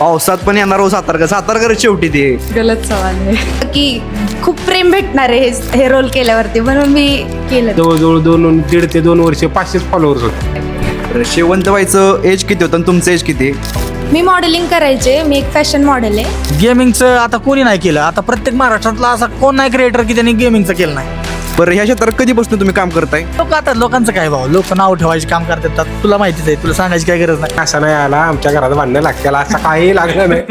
पावसात पण येणार हो सातारकर. सातारकर शेवटी ते. गलत सवाल आहे. की खूप प्रेम भेटणार आहे हे- हे रोल केल्यावरती म्हणून मी केलं. जवळजवळ दोन दीड ते दोन वर्ष पाचशेच फॉलोअर्स होते. तर शेवंत व्हायचं एज किती होतं आणि तुमचं एज किती? मी मॉडेलिंग करायचे मी एक फॅशन मॉडेल आहे. गेमिंगचं आता कोणी नाही केलं. आता प्रत्येक महाराष्ट्रातला असा कोण नाही क्रिएटर की त्यांनी गेमिंगचं केलं नाही? बरं ह्या क्षेत्रात कधीपासून तुम्ही काम करताय? लोक आता लोकांचं काय भाऊ? लोक नाव ठेवायचे काम करतात. तुला माहितीच आहे तुला सांगायची काय गरज नाही. असं नाही आला आमच्या घरात भांडणं लागत्याला असं काही लागलं नाही.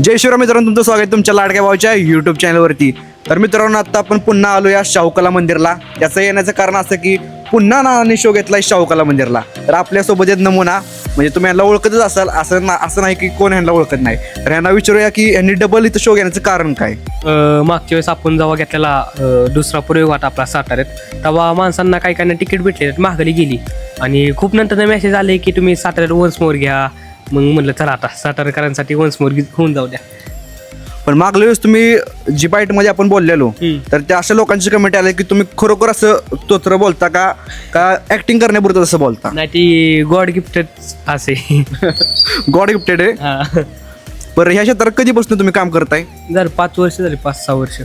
जय शिवराम मित्रांनो तुमचं स्वागत आहे तुमच्या लाडक्या भावाच्या युट्यूब चॅनलवरती तर मित्रांनो आता आपण पुन्हा आलो या शाहूकला मंदिरला. त्याचं येण्याचं कारण असं की पुन्हा नानांनी शो घेतलाय शाहूकाला मंदिरला. तर आपल्यासोबत एक नमुना. म्हणजे तुम्ही यांना ओळखतच असाल. असं ना असं नाही की कोण ह्यांना ओळखत नाही. तर यांना विचारूया की यांनी डबल इथं शो घेण्याचं कारण काय? मागच्या वेळेस आपण जेव्हा घेतलेला दुसरा प्रयोग होता आपला साताऱ्यात तेव्हा माणसांना काही काही तिकीट भेटले महागली गेली. आणि खूप नंतर मेसेज आले की तुम्ही साताऱ्यात वन्स मोर घ्या. मग म्हणलं चला आता सातारकरांसाठी वन्स मोर होऊन जाऊ द्या. पण मागल्या वेळेस तुम्ही जी मध्ये आपण बोललेलो. तर त्या अशा लोकांची कमेंट आले की तुम्ही खरोखर असं तोत्र बोलता का? का ऍक्टिंग करण्यापुरतं असं बोलता? नाही ती गॉड गिफ्टेड असे. गॉड गिफ्टेड आहे. बरं ह्या क्षेत्रात कधीपासून तुम्ही काम करताय? झालं पाच वर्ष झाली पाच सहा वर्ष.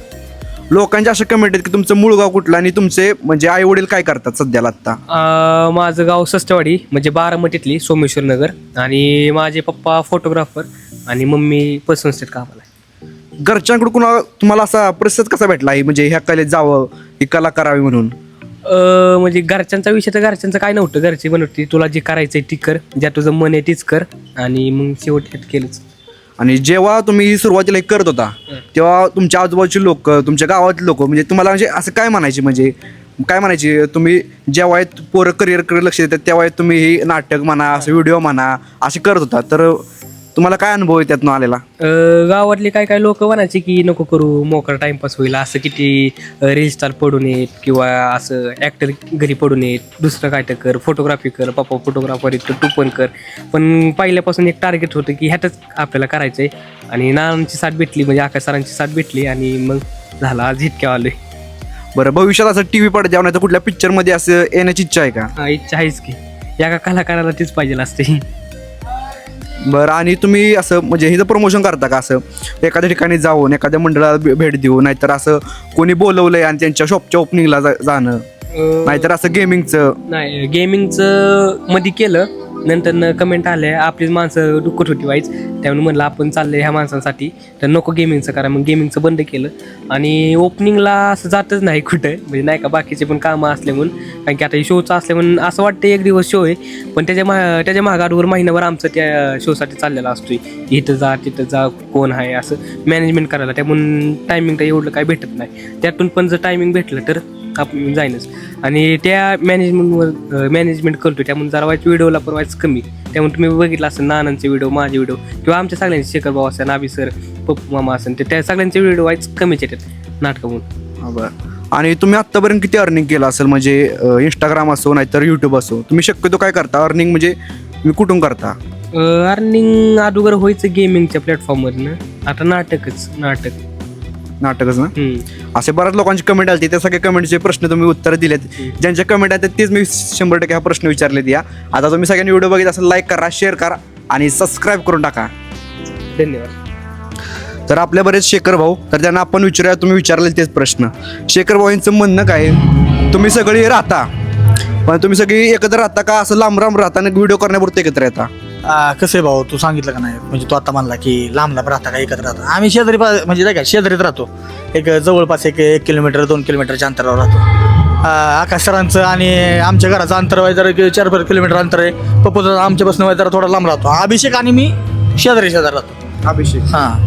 लोकांचे असे कमेंट आहेत की तुमचं मूळ गाव कुठलं आणि तुमचे म्हणजे आई वडील काय करतात सध्याला आता अ, माझं गाव सस्तवाडी म्हणजे बारामतीतली सोमेश्वर नगर आणि माझे पप्पा फोटोग्राफर आणि मम्मी पसंत कामाला आहे. घरच्यांकडून कुणा तुम्हाला असा प्रतिसाद कसा भेटला? आहे म्हणजे ह्या कलेत जावं ही कला करावी म्हणून. अ, म्हणजे घरच्यांचा विषय तर घरच्यांचं काय नव्हतं. घरचे म्हणत होते तुला जे करायचंय ती कर ज्या तुझं मन आहे तीच कर. आणि मग शेवट ह्यात केलंच. आणि जेव्हा तुम्ही ही सुरुवातीला हे करत होता तेव्हा तुमच्या आजूबाजूचे लोक तुमच्या गावातले लोक म्हणजे तुम्हाला म्हणजे असं काय म्हणायचे? म्हणजे काय म्हणायचे? तुम्ही जेव्हा पोरं करिअरकडे लक्ष देतात तेव्हा तुम्ही ही नाटक म्हणा असं व्हिडिओ म्हणा असे करत होता. तर तुम्हाला काय अनुभव आहे त्यातनं आलेला? अ, गावातले काय काय लोक म्हणायचे की नको करू मोकळा टाइमपास होईल असं किती रील स्टार पडून येत किंवा असं ॲक्टर घरी पडून येत. दुसरं काय तर कर फोटोग्राफी कर पप्पा फोटोग्राफर तर तू पण कर. पण पहिल्यापासून एक टार्गेट होतं की ह्यातच आपल्याला करायचं आहे आणि नानांची साथ भेटली म्हणजे आकाश सरांची साथ भेटली आणि मग झाला आज इतक्या आलोय. बरं भविष्यात असं टी व्ही पडद्यावर नाही तर कुठल्या पिक्चरमध्ये असं येण्याची इच्छा आहे का? हा, इच्छा आहेच की. या कलाकाराला तीच पाहिजे असते. बरं आणि तुम्ही असं म्हणजे हिचं प्रमोशन करता का असं? एखाद्या ठिकाणी जाऊन एखाद्या मंडळाला भे- भेट देऊ नाहीतर असं कोणी बोलवलंय आणि त्यांच्या शॉपच्या ओपनिंगला जाणं? नाहीतर असं गेमिंगचं नाही गेमिंगचं मध्ये केलं. नंतर कमेंट आले आपलीच माणसं दुखत होती वाईच. त्यामुळे म्हणलं आपण चाललंय ह्या माणसांसाठी. तर नको गेमिंगचं करा. मग गेमिंगचं बंद केलं. आणि ओपनिंगला असं जातच नाही कुठं. म्हणजे नाही का बाकीचे पण कामं असले म्हणून. कारण की आता शोचं असले म्हणून असं वाटतं एक दिवस शो आहे. पण त्याच्या मा त्याच्या मागाडवर महिनाभर आमचं त्या शोसाठी चाललेलं असतोय. इथं जा तिथं जा कोण आहे असं. मॅनेजमेंट करायला. त्यामुळे टायमिंग तर एवढं काय भेटत नाही. त्यातून पण जर टायमिंग भेटलं तर आपण जाईनच. आणि त्या मॅनेजमेंटवर मॅनेजमेंट करतो त्यामुळे जरा वाईट व्हिडिओला पण व्हायचं कमी. त्यामुळे तुम्ही बघितलं असेल नानांचे व्हिडिओ माझे व्हिडिओ किंवा आमच्या सगळ्यांचे शेखर भाऊ असेल नाबी सर पप्पू मामा असेल ते त्या सगळ्यांचे व्हिडिओ व्हायचं कमीच येतात नाटकामधून. बरं. आणि तुम्ही आत्तापर्यंत किती अर्निंग केलं असेल? म्हणजे इंस्टाग्राम असो नाहीतर यूट्यूब असो तुम्ही शक्यतो काय करता? अर्निंग म्हणजे तुम्ही कुठून करता? अर्निंग अगोदर व्हायचं गेमिंगच्या प्लॅटफॉर्मवरनं आता नाटकच नाटक. नाटकच ना. असे बऱ्याच लोकांची कमेंट आली त्या सगळ्या कमेंटचे प्रश्न तुम्ही उत्तर दिलेत. ज्यांच्या कमेंट आहेत तेच मी शंभर टक्के हा प्रश्न विचारलेत या. आता तुम्ही सगळ्यांनी व्हिडिओ बघित असेल लाईक करा शेअर करा आणि सबस्क्राईब करून टाका. धन्यवाद. तर आपल्या बरेच शेखर भाऊ तर त्यांना आपण विचारूया तुम्ही विचारले तेच प्रश्न. शेखर भाऊ यांचं म्हणणं काय? तुम्ही सगळी राहता. पण तुम्ही सगळी एकत्र राहता का असं लांब लांब राहता आणि व्हिडिओ करण्यापुरतं एकत्र येता? कसं आहे भाऊ तू सांगितलं का नाही? म्हणजे तू आता म्हणला की लांब लांब राहता का एकत्र राहता? आम्ही शेजारी पा- म्हणजे नाही का शेजारीत राहतो. एक जवळपास एक एक किलोमीटर दोन किलोमीटरच्या अंतरावर राहतो. आकाश सरांचं आणि आमच्या घराचं अंतर व्हायचं जरा चार पाच किलोमीटर अंतर आहे. पप्पूचं आमच्यापासून व्हायचं जरा थोडा लांब राहतो. अभिषेक आणि मी शेजारी शेजारी राहतो. अभिषेक. हां.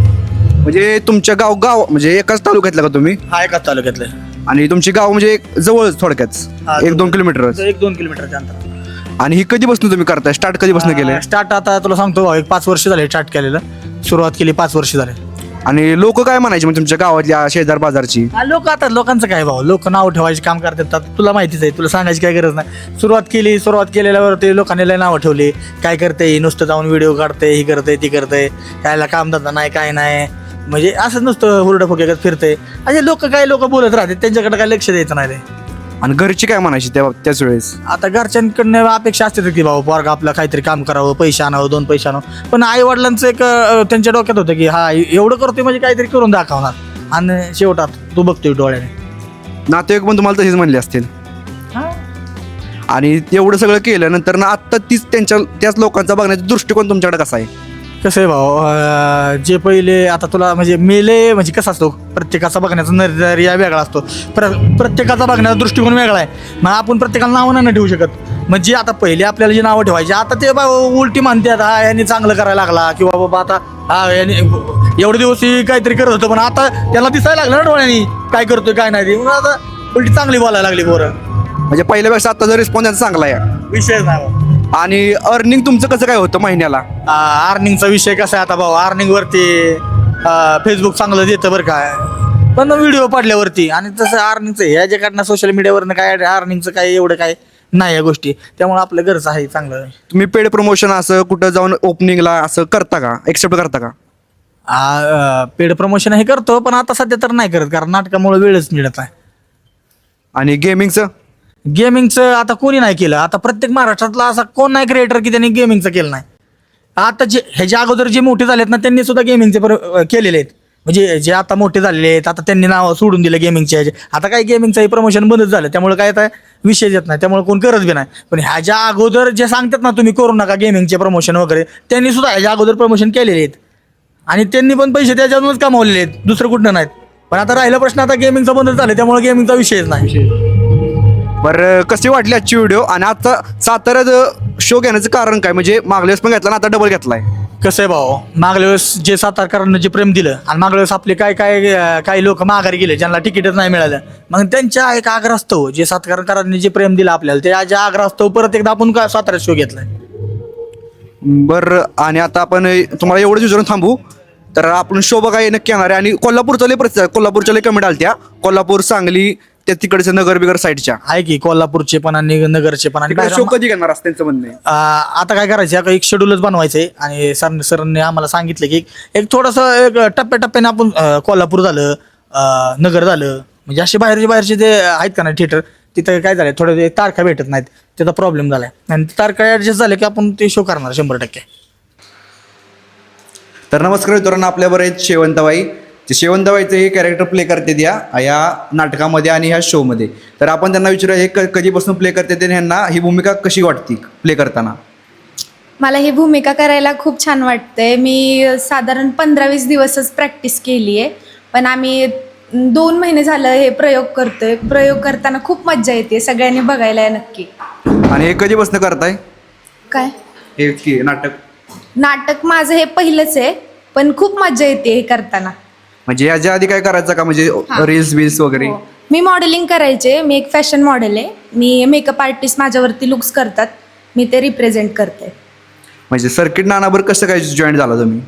म्हणजे तुमच्या गाव गाव म्हणजे एकाच तालुक्यातलं का तुम्ही? हा एकाच तालुक्यातलं आणि तुमची गाव म्हणजे एक जवळच थोडक्यात. एक दोन. किलोमीटर एक दोन किलोमीटरच्या अंतर आणि ही कधीपासून तुम्ही करताय? स्टार्ट कधीपासून केलंय? स्टार्ट आता तुला सांगतो भाऊ एक पाच वर्ष झाले स्टार्ट केलेलं. सुरुवात केली पाच वर्ष झाले. आणि लोक काय म्हणायचे म्हणजे तुमच्या गावातल्या शेजार बाजारची? लोक आता लोकांचं काय भाऊ? लोक नाव ठेवायचे काम करतात. तुला माहितीच आहे तुला सांगायची काय गरज नाही. सुरुवात केली सुरुवात केलेल्यावरती लोकांनी लय नावं ठेवली. काय करते नुसतं जाऊन व्हिडिओ काढते ही करते ती करते कायला काम धंदा नाही काय नाही. म्हणजे असं नुसतं हुरडं फुके फिरते असे लोक काय लोक बोलत राहते त्यांच्याकडे काय लक्ष द्यायचं नाही ते आणि घरची काय म्हणायची त्या त्याच वेळेस? आता घरच्यांकडनं अपेक्षा असते की बाबा पोरगा आपलं काहीतरी काम करावं पैसे आणावं दोन पैसे आणावं. पण आई वडिलांचं एक अं, त्यांच्या डोक्यात होतं की हा एवढं करतोय म्हणजे काहीतरी करून दाखवणार. आणि शेवटात तू बघतोय डोळ्याने. नातेवाईक पण तुम्हाला तसेच म्हणले असतील. आणि एवढं सगळं केलं नंतर ना आत्ता तीच त्यांच्या त्याच लोकांचा बघण्याचा दृष्टिकोन तुमच्याकडे कसा आहे? कसं आहे भाऊ अं, जे पहिले आता तुला म्हणजे मेले म्हणजे कसं असतो? प्रत्येकाचा बघण्याचा नजरिया वेगळा असतो. प्र प्रत्येकाचा बघण्याचा दृष्टिकोन वेगळा आहे. मग आपण प्रत्येकाला नावं नाही ना ठेवू शकत. म्हणजे आता पहिले आपल्याला जी नावं ठेवायची आता ते बा उलटी मानतात हा यांनी चांगलं करायला लागला किंवा बाबा आता हा यांनी एवढे दिवस ही काहीतरी करत होतं पण आता त्याला दिसायला लागलं ना डोळ्यांनी काय करतोय काय नाही ते. म्हणून आता उलटी चांगली बोलायला लागली पोरं. म्हणजे पहिल्यापेक्षा आत्ताचा रिस्पॉन्स चांगला आहे. विषयच नाही. भाऊ. आणि अर्निंग तुमचं कसं काय होतं महिन्याला? अर्निंगचा विषय कसा आहे आता भाऊ? अर्निंग वरती फेसबुक चांगलं देतं बरं काय पण व्हिडिओ पडल्यावरती. आणि तसं अर्निंगचं ह्याच्याकडनं सोशल मीडियावरनं काय अर्निंगचं काय एवढं काय नाही या गोष्टी. त्यामुळे आपलं घरचं आहे चांगलं. तुम्ही पेड प्रमोशन असं कुठं जाऊन ओपनिंगला असं करता का? एक्सेप्ट करता का? पेड प्रमोशन हे करतो पण आता सध्या तर नाही करत कारण नाटकामुळे वेळच मिळत आहे आणि गेमिंगचं गेमिंगचं आता कोणी नाही केलं? आता प्रत्येक महाराष्ट्रातला असा कोण नाही क्रिएटर की त्यांनी गेमिंगचं केलं नाही? आता जे ह्याच्या अगोदर जे मोठे झालेत ना त्यांनी सुद्धा गेमिंगचे पर केलेले आहेत. म्हणजे जे आता मोठे झालेले आहेत आता त्यांनी नाव सोडून दिलं गेमिंगचे ह्याचे आता काही गेमिंगचंही प्रमोशन बंदच झालं. त्यामुळे काय आता विषय येत नाही. त्यामुळे कोण करत बी नाही. पण ह्याच्या अगोदर जे सांगतात ना तुम्ही करू नका गेमिंगचे प्रमोशन वगैरे त्यांनी सुद्धा ह्याच्या अगोदर प्रमोशन केलेले आहेत. आणि त्यांनी पण पैसे त्याच्यातूनच कमावलेले आहेत. दुसरं कुठं नाहीत. पण आता राहिला प्रश्न आता गेमिंगचा बंदच झालं त्यामुळे गेमिंगचा विषयच नाही. बरं कशी वाटली आजची व्हिडिओ आणि आता साताऱ्यात शो घेण्याचं कारण काय? म्हणजे मागल्या वेळेस पण घेतला आता डबल घेतलाय. कसं आहे भाऊ? मागल्या वेळेस जे सातारकरांना जे प्रेम दिलं आणि मागल्या वेळेस आपले काय काय काही लोक माघारी गेले ज्यांना तिकीटच नाही मिळालं. मग त्यांच्या एक आग्रहास्तव जे सातारकरांनी जे प्रेम दिलं आपल्याला ते आज आग्रहास्तव परत एकदा आपण काय सातारा शो घेतलाय? बरं आणि आता आपण तुम्हाला एवढंच विचारून थांबू. तर आपण शो बघाय नक्की येणार आहे. आणि कोल्हापूरचं लय प्रसिद्ध कोल्हापूरच्या लय कमेंट आल्या कोल्हापूर सांगली त्या तिकडच्या नगर बिगर साईडच्या. आहे की कोल्हापूरचे पण आणि नगरचे पण आणि तिकडे शो कधी घेणार असं त्यांचं म्हणणं आहे. अं, आता काय करायचं आता एक शेड्यूलच बनवायचंय आणि सर सरांनी आम्हाला सांगितलं की एक थोडंसं एक टप्प्याटप्प्याने आपण अं, कोल्हापूर झालं अं, नगर झालं म्हणजे असे बाहेरचे बाहेरचे जे आहेत का ना थिएटर तिथं काय झालंय थोडं ते तारखा भेटत नाहीत त्याचा प्रॉब्लेम झालाय. आणि ते तारखा ऍडजस्ट झाले की आपण ते शो करणार शंभर टक्के. तर नमस्कार मित्रांनो आपल्याबरोबर आहेत शेवंतबाई. ते शेवंतबाईचं हे कॅरेक्टर प्ले करते या या नाटकामध्ये आणि ह्या शोमध्ये तर आपण त्यांना विचारूया हे क- कधीपासून प्ले करते ते ह्यांना ही भूमिका कशी वाटते प्ले करताना? मला ही भूमिका करायला खूप छान वाटतंय. मी साधारण पंधरा वीस दिवसच प्रॅक्टिस केली आहे पण आम्ही दोन महिने झालं हे प्रयोग करतोय. प्रयोग करताना खूप मज्जा येते सगळ्यांनी बघायला या नक्की. आणि हे कधीपासून करताय? काय? हे की नाटक? नाटक माझं हे पहिलंच आहे पण खूप मज्जा येते हे करताना. म्हणजे याच्या आधी काय करायचं का? म्हणजे रील्स बिल्स वगैरे? हो. मी मॉडेलिंग करायचे. मी एक फॅशन मॉडेल आहे. मी मेकअप आर्टिस्ट माझ्यावरती लुक्स करतात. मी ते रिप्रेझेंट करते. म्हणजे सर्किट नानाबर कसं काय जॉईन झाला तुम्ही?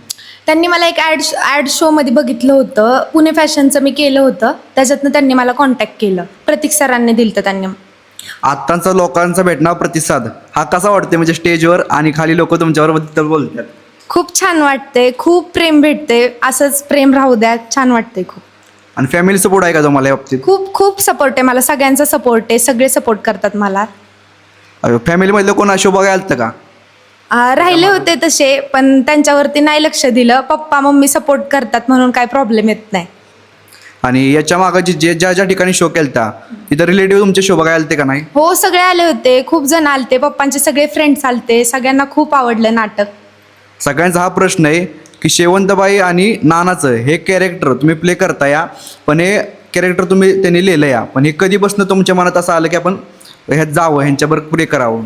त्यांनी मला एक ॲड ॲड शोमध्ये बघितलं होतं. पुणे फॅशनचं मी केलं होतं. त्याच्यातनं त्यांनी मला कॉन्टॅक्ट केलं. प्रतीक सरांनी दिलं होतं त्यांनी. आत्ताचा लोकांचा भेटणार प्रतिसाद हा कसा वाटते म्हणजे स्टेजवर आणि खाली लोक तुमच्यावर बद्दल बोलतात. खूप छान वाटते खूप प्रेम भेटते असंच प्रेम राहू द्या छान वाटते खूप. आणि फॅमिली सपोर्ट आहे का तुम्हाला या बाबतीत? खूप खूप सपोर्ट आहे मला सगळ्यांचा सपोर्ट आहे सगळे सपोर्ट करतात मला. फॅमिलीमधलं कोण शो बघायला आलतं का? राहिले होते तसे पण त्यांच्यावरती नाही लक्ष दिलं. पप्पा मम्मी सपोर्ट करतात म्हणून काय प्रॉब्लेम येत नाही. आणि याच्या मागं जे जे- ज्या ज्या ठिकाणी शो केलता तिथं रिलेटिव्ह तुमचे शो बघायला आलते का नाही? हो सगळे आले होते. खूप जण आलते. पप्पांचे सगळे फ्रेंड्स आलते. सगळ्यांना खूप आवडलं नाटक. सगळ्यांचा हा प्रश्न आहे की शेवंतबाई आणि नानाचं हे कॅरेक्टर तुम्ही प्ले करता या. पण हे कॅरेक्टर तुम्ही त्यांनी लिहिलं या. पण हे कधीपासून तुमच्या मनात असं आलं की आपण ह्यात जावं ह्यांच्याबरोबर प्ले करावं?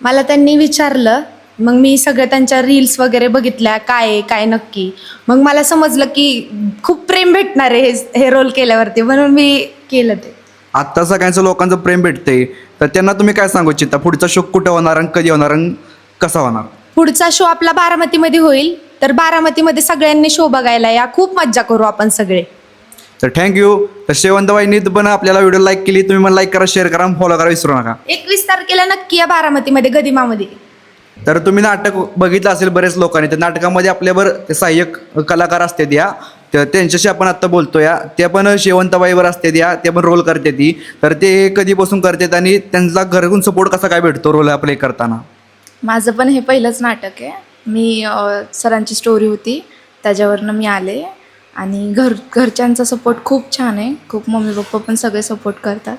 मला त्यांनी विचारलं मग मी सगळं त्यांच्या रील्स वगैरे बघितल्या काय आहे काय नक्की. मग मला समजलं की खूप प्रेम भेटणार आहे हे हे रोल केल्यावरती म्हणून मी केलं ते. आत्ता सगळ्यांचं लोकांचं प्रेम भेटतंय. तर त्यांना तुम्ही काय सांगू इच्छिता? पुढचा शो कुठं होणार आणि कधी होणार आणि कसा होणार? पुढचा शो आपला बारामतीमध्ये होईल. तर बारामतीमध्ये सगळ्यांनी शो बघायला या. खूप मज्जा करू आपण सगळे. तर थँक्यू तर शेवंतबाईंनी पण आपल्याला व्हिडिओ लाईक केली. तुम्ही पण लाईक करा शेअर करा फॉलो करा. विसरू नका. एकवीस तारखेला नक्की या बारामतीमध्ये गदिमामध्ये. तर तुम्ही नाटक बघितलं असेल बरेच लोकांनी तर नाटकामध्ये आपल्यावर ते सहाय्यक कलाकार असतात या तर त्यांच्याशी आपण आत्ता बोलतो या ते पण शेवंतबाईवर असते या ते पण रोल करते ती. तर ते कधीपासून करतात आणि त्यांचा घरून सपोर्ट कसा काय भेटतो रोल प्ले करताना? माझं पण हे पहिलंच नाटक आहे. मी सरांची स्टोरी होती त्याच्यावरनं मी आले. आणि घर घरच्यांचा सपोर्ट खूप छान आहे. खूप मम्मी पप्पा पण सगळे सपोर्ट करतात.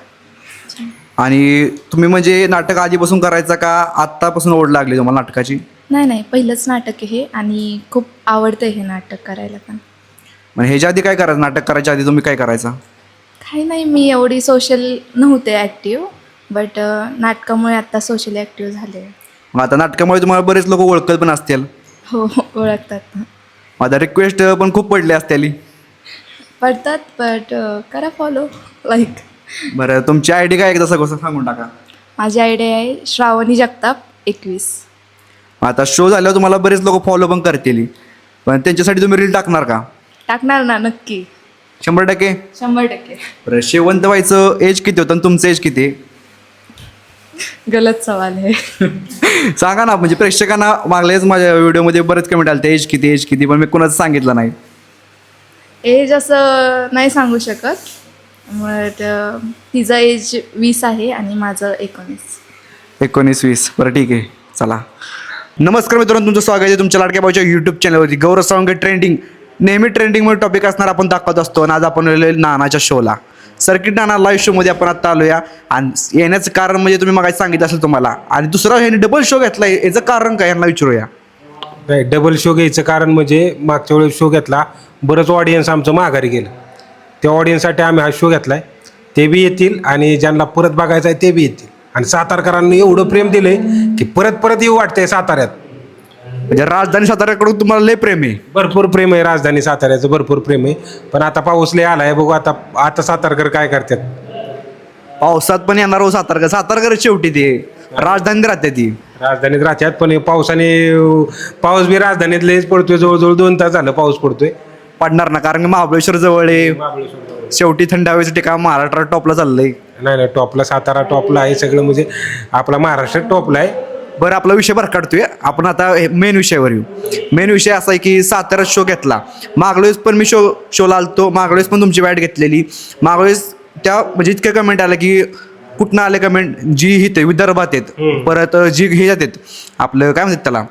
आणि तुम्ही म्हणजे नाटक आधीपासून करायचा का आत्तापासून ओढ लागली तुम्हाला नाटकाची? नाही नाही. पहिलंच नाटक आहे हे. आणि खूप आवडतं हे नाटक करायला पण. म्हणजे ह्याच्या आधी काय करायचं? नाटक करायच्या आधी तुम्ही काय करायचं? काही नाही. मी एवढी सोशल नव्हते ॲक्टिव्ह बट नाटकामुळे आत्ता सोशली ॲक्टिव्ह झाले. मग आता नाटकामुळे तुम्हाला बरेच लोक ओळखत पण असतील. हो ओळखतात. मग आता रिक्वेस्ट पण खूप पडली असतील पडतात बट करा फॉलो लाईक बरं तुमची आय डी काय एकदा सगळं सांगून टाका. माझी आयडिया आहे श्रावणी जगताप एकवीस. मग आता शो झाल्यावर तुम्हाला बरेच लोक फॉलो पण करतील. पण त्यांच्यासाठी तुम्ही रील टाकणार का? टाकणार ना नक्की. शंभर टक्के? शंभर टक्के. बरं शेवंत व्हायचं एज किती होतं आणि तुमचं एज किती? आहे? गलत सवाल आहे. सांगा ना म्हणजे प्रेक्षकांना मागल्याच माझ्या व्हिडिओमध्ये बरेच कमेंट आले एज किती एज किती? पण मी कोणाचं सांगितलं नाही. एज असं नाही सांगू शकत. बट तिचं एज वीस आहे आणि माझं एकोणीस. एकोणीस वीस. बरं ठीक आहे. चला. नमस्कार मित्रांनो तुमचं स्वागत आहे तुमच्या लाडक्या भाऊच्या यूट्यूब चॅनलवरती गौरव सावंगे ट्रेंडिंग नेहमी ट्रेंडिंगमध्ये टॉपिक असणार आपण दाखवत असतो. आणि आज आपण आलेलो आहे नानाच्या शोला सर्किट नाना लाईव्ह शोमध्ये आपण आत्ता आलो या आणि येण्याचं कारण म्हणजे तुम्ही मग सांगितलं असेल तुम्हाला. आणि दुसरा ह्याने डबल शो घेतला याचं कारण काय यांना विचारूया. नाही डबल शो घ्यायचं कारण म्हणजे मागच्या वेळेस शो घेतला बरंच ऑडियन्स आमचं माघारी गेलं. त्या ऑडियन्ससाठी आम्ही हा शो घेतला आहे ते बी येतील आणि ज्यांना परत बघायचं आहे ते बी येतील. आणि सातारकरांनी एवढं प्रेम दिलं आहे की परत परत येऊ वाटतंय साताऱ्यात. म्हणजे राजधानी साताऱ्याकडून तुम्हाला लय प्रेम आहे. भरपूर प्रेम आहे राजधानी साताऱ्याचं भरपूर प्रेम आहे. पण आता पाऊस लय आलाय बघू आता आता सातारकर काय करतात? पावसात पण येणार हो सातारकर. सातारकर शेवटी ते राजधानी राहते ती. राजधानीत राहतात पण हे पावसाने पाऊस बी राजधानीत लयच पडतोय जवळजवळ दोन तास झालं पाऊस पडतोय. पडणार ना कारण की महाबळेश्वर जवळ आहे. शेवटी थंड हवेचं ठिकाण महाराष्ट्रात टॉपला चाललंय. नाही नाही टॉपला सातारा टॉपला आहे सगळं म्हणजे आपला महाराष्ट्र टॉपला आहे. बरं आपला विषय भर काढतोय. आपण आता मेन विषयावर येऊ. मेन विषय असा आहे की साताऱ्यात शो घेतला. वेळेस पण मी शो शोला आलतो. वेळेस पण तुमची बॅट घेतलेली. मागल्या वेळेस त्या म्हणजे इतके कमेंट आले की कुठनं आले कमेंट जी ही ते विदर्भात आहेत. परत जी हे जातात आपलं काय म्हणतात त्याला?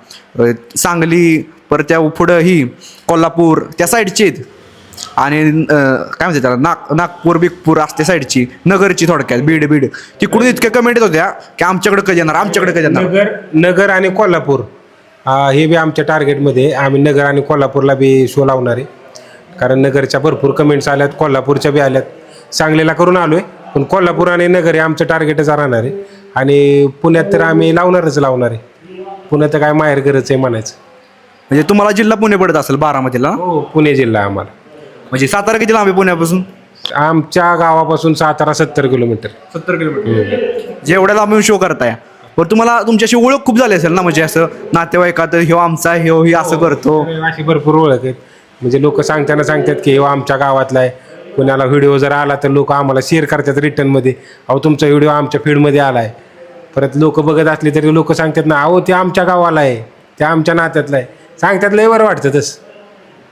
सांगली परत त्या पुढं ही कोल्हापूर त्या साईडची आहेत. आणि काय म्हणते त्याला नाग नागपूर बिगपूर असते साईडची नगरची थोडक्यात बीड बीड. तिकडून इतक्या कमेंट येत होत्या की आमच्याकडे कधी येणार आमच्याकडे कधी येणार? नगर नगर आणि कोल्हापूर. हे बी आमच्या टार्गेटमध्ये आहे. आम्ही नगर आणि कोल्हापूरला बी शो लावणार आहे. कारण नगरच्या भरपूर कमेंट्स आल्यात कोल्हापूरच्या बी आल्यात. सांगलीला करून आलो आहे पण कोल्हापूर आणि नगर हे आमचं टार्गेटच राहणार आहे. आणि पुण्यात तर आम्ही लावणारच लावणार आहे. पुण्यात तर काय माहेर गरज आहे म्हणायचं. म्हणजे तुम्हाला जिल्हा पुणे पडत असेल बारामतीला? हो पुणे जिल्हा आम्हाला. म्हणजे सातारा किती लांब आहे पुण्यापासून? आमच्या गावापासून सातारा सत्तर किलोमीटर. सत्तर किलोमीटर. जेवढ्या लांब शो करताय. पण तुम्हाला तुमच्याशी ओळख खूप झाली असेल ना? म्हणजे असं नातेवाईकात ह्यो आमचा ह्यो ही असं करतो. अशी भरपूर ओळख आहेत. म्हणजे लोक सांगताना सांगतात की हे आमच्या गावातला आहे. कुणाला व्हिडिओ जर आला तर लोक आम्हाला शेअर करतात रिटर्नमध्ये अहो तुमचा व्हिडिओ आमच्या फीडमध्ये आला आहे परत लोक बघत असले तरी लोक सांगतात ना अहो ते आमच्या गावाला आहे. ते आमच्या नात्यातलं आहे. सांगतात लय बरं वाटतं तसं.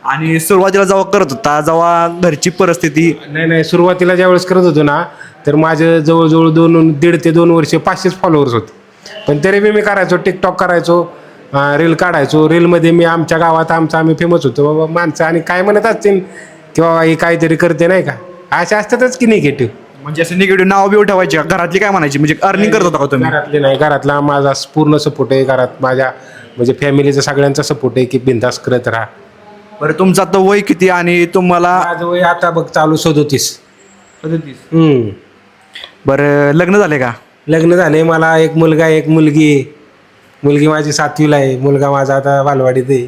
आणि सुरुवातीला जेव्हा करत होता जेव्हा घरची परिस्थिती? नाही नाही सुरुवातीला ज्यावेळेस करत होतो ना तर माझं जवळजवळ दोन दीड ते दोन वर्ष पाचशेच फॉलोअर्स होते. पण तरी बी मी करायचो टिकटॉक करायचो रील काढायचो. रीलमध्ये मी आमच्या गावात आमचं आम्ही फेमस होतो. बाबा माणसं आणि काय म्हणत असतील की बाबा ही काहीतरी करते नाही का? असे असतातच की निगेटिव्ह म्हणजे असं निगेटिव्ह नाव बिव ठेवायचे का? घरातली काय म्हणायची? म्हणजे अर्निंग करत होता का तुम्ही? घरातले नाही घरातला माझा पूर्ण सपोर्ट आहे. घरात माझ्या म्हणजे फॅमिलीचा सगळ्यांचा सपोर्ट आहे की बिंदास करत राहा. बरं तुमचं आता वय किती आणि तुम्हाला माझं वय आता बघ चालू सदोतीस. हम्म. बरं लग्न झाले का? लग्न झाले मला एक मुलगा एक मुलगी. आहे. मुलगी माझी सातवीला आहे मुलगा माझा आता बालवाडीत आहे.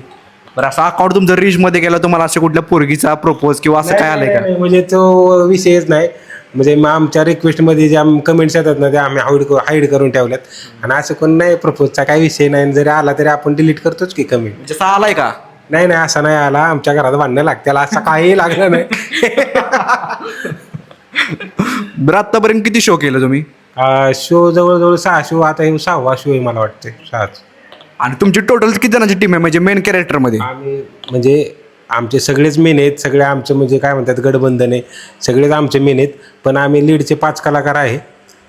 बरं असं अकाउंट तुमचं रीच मध्ये गेलं तुम्हाला असं कुठल्या पोरगीचा प्रपोज किंवा असं काय आलंय का? नाही, म्हणजे तो विषयच नाही. म्हणजे मग आमच्या रिक्वेस्टमध्ये ज्या कमेंट्स येतात ना त्या आम्ही हाईड हाईड करून ठेवल्यात. आणि असं कोण नाही प्रपोजचा काही विषय नाही. आणि जरी आला तरी आपण डिलीट करतोच की कमेंट म्हणजे असा आलाय का? नाही नाही असं नाही आला आमच्या घरात भांडणं लागत्याला असं काही लागलं नाही. बरं आत्तापर्यंत किती शो केलं तुम्ही? शो जवळजवळ सहा शो आता हे सहावा शो आहे मला वाटते सहाच. आणि तुमची टोटल किती जणांची टीम आहे? म्हणजे मेन कॅरेक्टरमध्ये? आम्ही म्हणजे आमचे सगळेच मेन आहेत सगळे आमचं म्हणजे काय म्हणतात गडबंधन आहे सगळेच आमचे मेन आहेत पण आम्ही लीडचे पाच कलाकार आहे.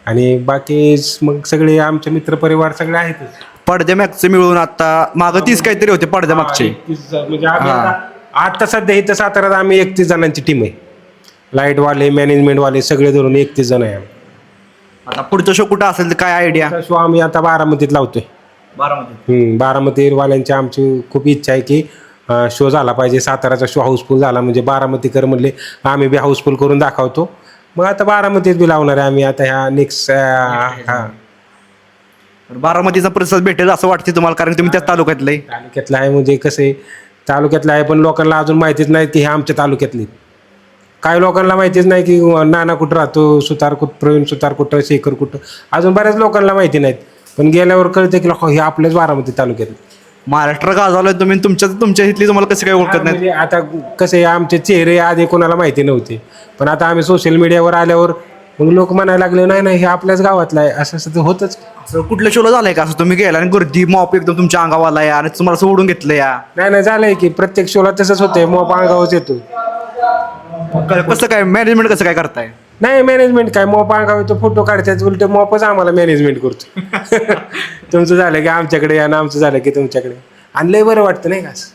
आणि बाकी मग सगळे आमचे मित्रपरिवार सगळे आहेतच. पडद्या मागचे मिळून आता मागं तीस काहीतरी होते पडद्या मागचे. म्हणजे आम्ही आता आता सध्या इथं साताऱ्यात आम्ही एकतीस जणांची टीम आहे. लाईटवाले मॅनेजमेंटवाले सगळे धरून एकतीस जण आहे आम्ही. आता पुढचा शो कुठं असेल तर काय आयडिया आता शो आम्ही आता बारामतीत लावतोय. बारामध्ये हम्म, बारामतीवाल्यांची आमची खूप इच्छा आहे की शो झाला पाहिजे. साताराचा शो हाऊसफुल झाला म्हणजे बारामतीकर म्हणले आम्ही बी हाऊसफुल करून दाखवतो. मग आता बारामतीत बी लावणार आहे आम्ही आता ह्या नेक्स्ट हा बारामतीचा प्रतिसाद भेटेल असं वाटते तुम्हाला कारण तुम्ही त्याच तालुक्यातले. तालुक्यातलं आहे म्हणजे कसं आहे तालुक्यातलं आहे पण लोकांना अजून माहितीच नाही की हे आमच्या तालुक्यातले. काही लोकांना माहितीच नाही की नाना कुठं राहतो सुतार कुठं प्रवीण सुतार कुठं शेखर कुठं अजून बऱ्याच लोकांना माहिती नाहीत. पण गेल्यावर कळतं की लोक हे आपल्याच बारामती तालुक्यात महाराष्ट्र गाजवलं तुम्ही तुमच्या तुमच्या इथली तुम्हाला कसं काय ओळखत नाही म्हणजे आता कसं आहे आमचे चेहरे आधी कोणाला माहिती नव्हते. पण आता आम्ही सोशल मीडियावर आल्यावर मग लोक म्हणायला लागले नाही नाही हे आपल्याच गावातलं आहे. असं असं ते होतच. कुठल्या शोला झालंय का? असं तुम्ही गेला आणि गर्दी मॉप एकदम तुमच्या अंगावाला आहे आणि तुम्हाला ओढून घेतलं या? नाही नाही झालंय की. प्रत्येक शोला तसंच होतंय. मग अंगावच येतो क- कसं काय? मॅनेजमेंट कसं काय करताय? नाही मॅनेजमेंट काय? मॉप अंगावर येतो फोटो काढतात. उलट मॉपच आम्हाला मॅनेजमेंट करतो. तुमचं झालं की आमच्याकडे या आणि आमचं झालं की तुमच्याकडे. आणि लय बरं वाटतं नाही का असं?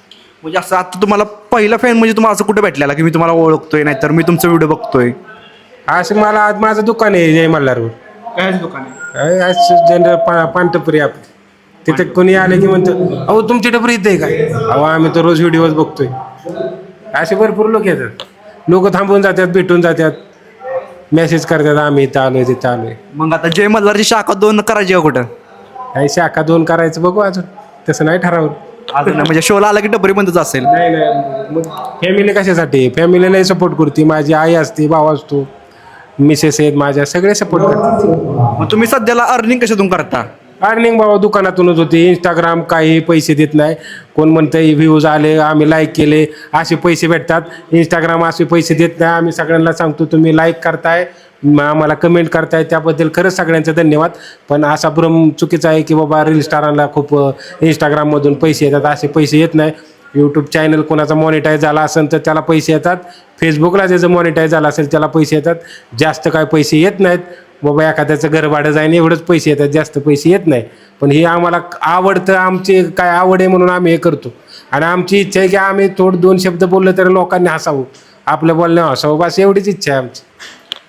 म्हणजे असं आता तुम्हाला पहिला फॅन म्हणजे तुम्हाला असं कुठं भेटलेला की मी तुम्हाला ओळखतोय नाहीतर मी तुमचा व्हिडिओ बघतोय? असं मला आज माझं दुकान आहे जय मल्हारवर काय दुकान आहे असं जनरल पा पांढरपुरी आपली. तिथे कोणी आले की म्हणतं अहो तुमची डबरी इथे आहे काय अहो आम्ही तर रोज व्हिडिओज बघतोय. असे भरपूर लोक येतात. लोक थांबून जातात भेटून जातात. मेसेज करतात आम्ही इथं आलोय तिथं आलोय. मग आता जय मल्हारची शाखा दोन करायची आहे कुठं? काही शाखा दोन करायचं बघू अजून. तसं नाही ठरवलं. अजून नाही. म्हणजे शोला आला की डबरी बंदच असेल. नाही नाही. मग फॅमिली कशासाठी? फॅमिलीलाही सपोर्ट करते. माझी आई असते भाव असतो. मिसेस आहेत माझ्या सगळे सपोर्ट करतात. मग तुम्ही सध्याला अर्निंग कशातून करता? अर्निंग बाबा दुकानातूनच होते. इंस्टाग्राम काही पैसे देत नाही. कोण म्हणतं व्ह्यूज आले आम्ही लाईक केले असे पैसे भेटतात. इंस्टाग्राम असे पैसे देत नाही. आम्ही सगळ्यांना सांगतो तुम्ही लाईक करताय म- आम्हाला कमेंट करताय. त्याबद्दल खरंच सगळ्यांचा धन्यवाद. पण असा भ्रम चुकीचा आहे की बाबा रील स्टारांना खूप इंस्टाग्राममधून पैसे येतात असे पैसे येत नाही. यूट्यूब चॅनल कोणाचा मॉनिटाईज झाला असेल तर त्याला पैसे येतात. फेसबुकला ज्याचं मॉनिटाईज झालं असेल त्याला पैसे येतात. जास्त काय पैसे येत नाहीत. बाबा एखाद्याचं घर भाडं जाईन एवढंच पैसे येतात. जास्त पैसे येत नाही. पण हे आम्हाला आवडतं आमची काय आवड आहे म्हणून आम्ही हे करतो. आणि आमची इच्छा आहे की आम्ही थोडं दोन शब्द बोललं तरी लोकांनी हसावं. आपल्या बोलण्यावर हसावं. बस एवढीच इच्छा आहे आमची.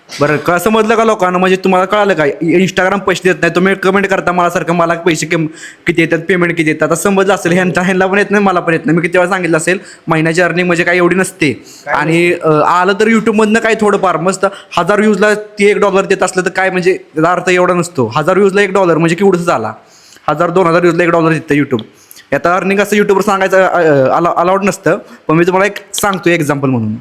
बरं का समजलं का लोकांना? म्हणजे तुम्हाला कळालं का? इंस्टाग्राम पैसे देत नाही तुम्ही कमेंट करता मला सारखं मला पैसे किम किती येतात पेमेंट किती येतात? आता समजलं असेल ह्यांचा ह्यांना पण येत नाही मला पण येत नाही. मी किती वेळा सांगितलं असेल महिन्याची अर्निंग म्हणजे काही एवढी नसते. आणि आलं तर युट्यूबमधनं काय थोडंफार मस्त हजार व्ह्यूजला ती एक डॉलर देत असलं तर काय म्हणजे त्याचा अर्थ एवढा नसतो. हजार व्ह्यूजला एक डॉलर म्हणजे केवढंच झाला. हजार दोन हजार व्ह्यूजला एक डॉलर देतं युट्यूब आता अर्निंग असं युट्यूबवर सांगायचं अलाउड नसतं. पण मी तुम्हाला एक सांगतो एक्झाम्पल म्हणून.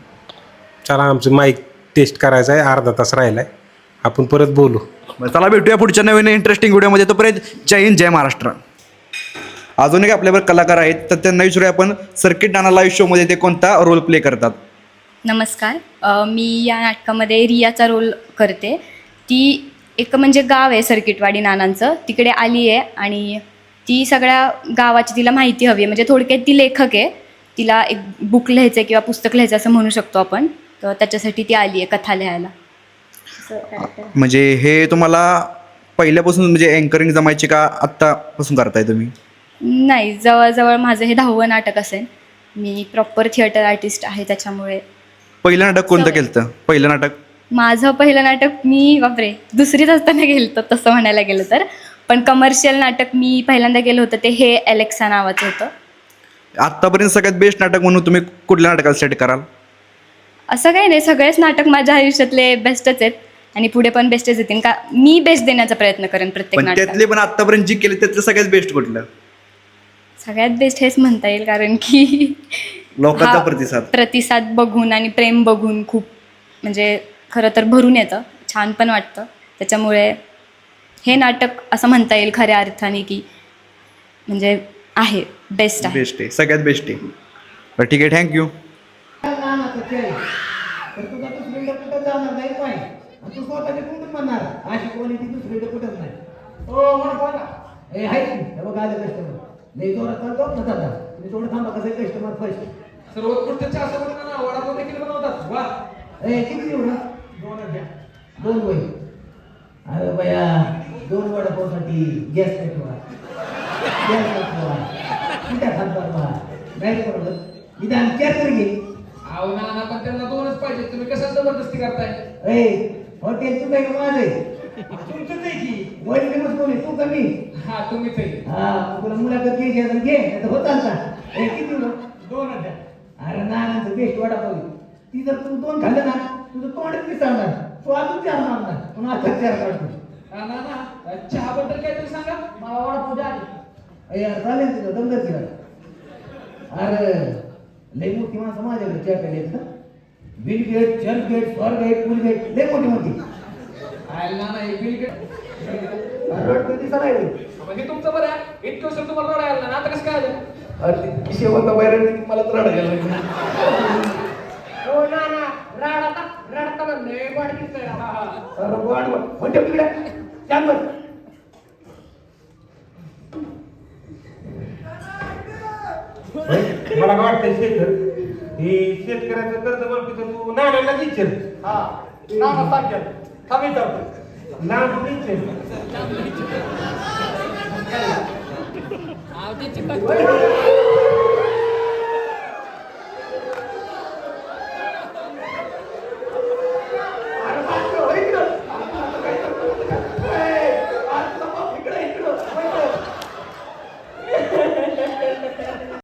चला आमचं माईक टेस्ट करायचं आहे अर्धा तास राहिला आहे आपण परत बोलू. बरं, चला भेटूया पुढच्या नवीन इंटरेस्टिंग व्हिडिओमध्ये तोपर्यंत जय हिंद जय महाराष्ट्र. अजून एक आपल्यावर कलाकार आहेत तर त्यांना विचारूया आपण सर्किट डाना लाईव्ह शोमध्ये ते कोणता रोल प्ले करतात? नमस्कार. अ, मी या नाटकामध्ये रियाचा रोल करते. ती एक म्हणजे गाव आहे सर्किटवाडी नानांचं. तिकडे आली आहे आणि ती सगळ्या गावाची तिला माहिती हवी आहे. म्हणजे थोडक्यात ती लेखक आहे. तिला एक बुक लिहायचं आहे किंवा पुस्तक लिहायचं असं म्हणू शकतो आपण. तर त्याच्यासाठी ती आली आहे कथा लिहायला. असं character आहे. म्हणजे हे तुम्हाला पहिल्यापासून म्हणजे अँकरिंग जमायची का आत्तापासून करताय तुम्ही? नाही जवळजवळ माझं हे दहावं नाटक असेल. मी प्रॉपर थिएटर आर्टिस्ट आहे त्याच्यामुळे. पहिलं नाटक कोणतं केलं पहिलं नाटक? माझं पहिलं नाटक मी बापरे दुसरीत असताना गेलं होतं तसं म्हणायला गेलं तर. पण कमर्शियल नाटक मी पहिल्यांदा गेलं होतं ते हे एलेक्सा नावाचं होतं. आत्तापर्यंत सगळ्यात बेस्ट नाटक म्हणून तुम्ही कुठल्या नाटकाला सेट कराल? असं काही नाही सगळेच नाटक माझ्या आयुष्यातले बेस्टच आहेत आणि पुढे पण बेस्टच येतील. का मी बेस्ट देण्याचा प्रयत्न करेन प्रत्येक पण नाटकात. त्यातले पण आत्तापर्यंत जी केले त्यातलं सगळ्यात बेस्ट कुठलं? सगळ्यात बेस्ट हेच म्हणता येईल कारण की लोकांचा हा प्रतिसाद. प्रतिसाद बघून आणि प्रेम बघून खूप म्हणजे खरं तर भरून येतं छान पण वाटतं. त्याच्यामुळे हे नाटक असं म्हणता येईल खऱ्या अर्थाने की म्हणजे आहे बेस्ट आहे. बेस्ट आहे सगळ्यात बेस्ट आहे. बरं ठीक आहे थँक्यू कुठं जाणार नाही पाहिजे आणि तू स्वतःची कुठून म्हणणार अशी क्वालिटी दुसरीकडे कुठंच नाही. ओ मला बोला. ए हाय की? हे बघ आले कस्टमर लई जोरात चालतो ना दादा. तुम्ही थोडं थांबा कसं कस्टमर फर्स्ट सर्वोत्कृष्ट चहा सोबत ना वडापाव देखील बनवतात. वा. ए किती देऊ ना दोन दोन वय अरे बया दोन वडापावसाठी गॅस पेटवा गॅस पेटवा खातात बा? नाही बरोबर? निदान घे अहो ना ना पण त्यांना दोनच पाहिजे. तुम्ही कशा जबरदस्ती करताय? ए हॉटेल तुझं आहे का माझं आहे. तुमचंच आहे की? वडील फेमस कोण आहे तू कमी. हा तुम्हीच आहे. हा तुला मुलाखत घ्यायची असेल घे. नाही तर होत आलता ए किती देऊ दोन द्या अरे नानांचं बेस्ट वडापाव आहे. ती जर तू दोन खाल्लं ना तुझं तोंडच दिसणार तू अजून चार मारणार पण आता चार काढतो हा, ना ना. चहा बद्दल काहीतरी सांगा. मला वडापाव द्या आधी. अरे यार चालेल तुझं दमदर तिला. अरे. लय मोठी माणसं चहा प्यायला येत ना बिल गेट चर्च गेट स्वर गेट पुल गेट लय मोठी मोठी. आयला ना ना बिल गेट हे तुमचं बरं आहे. इतकं वर्ष तुम्हाला रडायला ना? आता कसं काय आलं अरे मला तर लागलं. हो ना रडताना लय वाढ दिसतंय. अरे वाढ वाढ. ठेव तिकडे. छान मला काय वाटतंय शेखर? हे शेतकऱ्याचं कर्ज माफीचं तू नानाला विचार हा ना ना सांगेल. थांब इथं. नाना विचार अहो, ते चिकन-